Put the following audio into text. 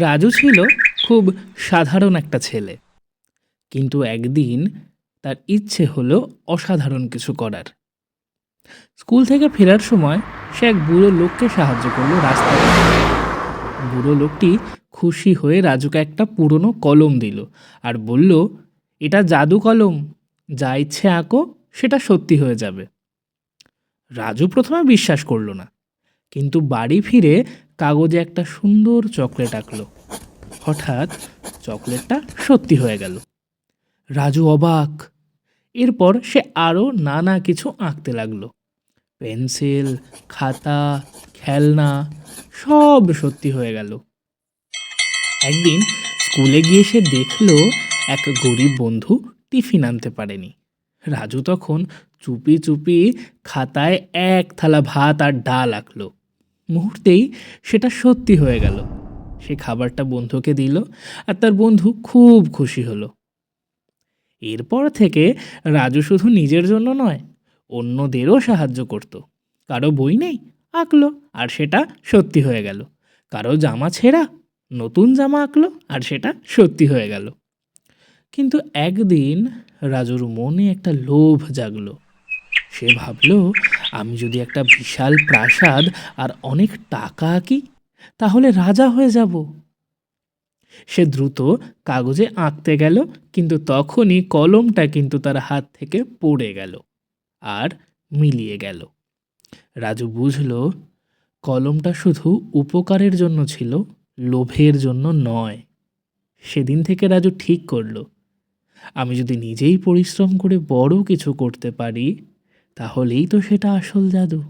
রাজু ছিল খুব সাধারণ একটা ছেলে। কিন্তু একদিন তার ইচ্ছে হলো অসাধারণ কিছু করার। স্কুল থেকে ফেরার সময় সে এক বুড়ো লোককে সাহায্য করল রাস্তায়। বুড়ো লোকটি খুশি হয়ে রাজুকে একটা পুরনো কলম দিল আর বলল, এটা জাদু কলম, যা ইচ্ছে আঁকো, সেটা সত্যি হয়ে যাবে। রাজু প্রথমে বিশ্বাস করল না, কিন্তু বাড়ি ফিরে কাগজে একটা সুন্দর চকলেট আঁকলো। হঠাৎ চকলেটটা সত্যি হয়ে গেল। রাজু অবাক। এরপর সে আরও নানা কিছু আঁকতে লাগল। পেন্সিল, খাতা, খেলনা, সব সত্যি হয়ে গেল। একদিন স্কুলে গিয়ে সে দেখল এক গরিব বন্ধু টিফিন আনতে পারেনি। রাজু তখন চুপি চুপি খাতায় এক থালা ভাত আর ডাল আঁকলো। মুহূর্তেই সেটা সত্যি হয়ে গেল। সে খাবারটা বন্ধুকে দিল আর তার বন্ধু খুব খুশি হলো। এরপর থেকে রাজু শুধু নিজের জন্য নয়, অন্যদেরও সাহায্য করত। কারও বই নেই, আঁকলো আর সেটা সত্যি হয়ে গেল। কারও জামা ছেঁড়া, নতুন জামা আঁকলো আর সেটা সত্যি হয়ে গেল। কিন্তু একদিন রাজুর মনে একটা লোভ জাগলো। সে ভাবল, আমি যদি একটা বিশাল প্রাসাদ আর অনেক টাকা আঁকি, তাহলে রাজা হয়ে যাব। সে দ্রুত কাগজে আঁকতে গেল, কিন্তু তখনই কলমটা কিন্তু তার হাত থেকে পড়ে গেল আর মিলিয়ে গেল। রাজু বুঝল, কলমটা শুধু উপকারের জন্য ছিল, লোভের জন্য নয়। সেদিন থেকে রাজু ঠিক করল, আমি যদি নিজেই পরিশ্রম করে বড় কিছু করতে পারি তাহলেই তো সেটা আসল জাদু।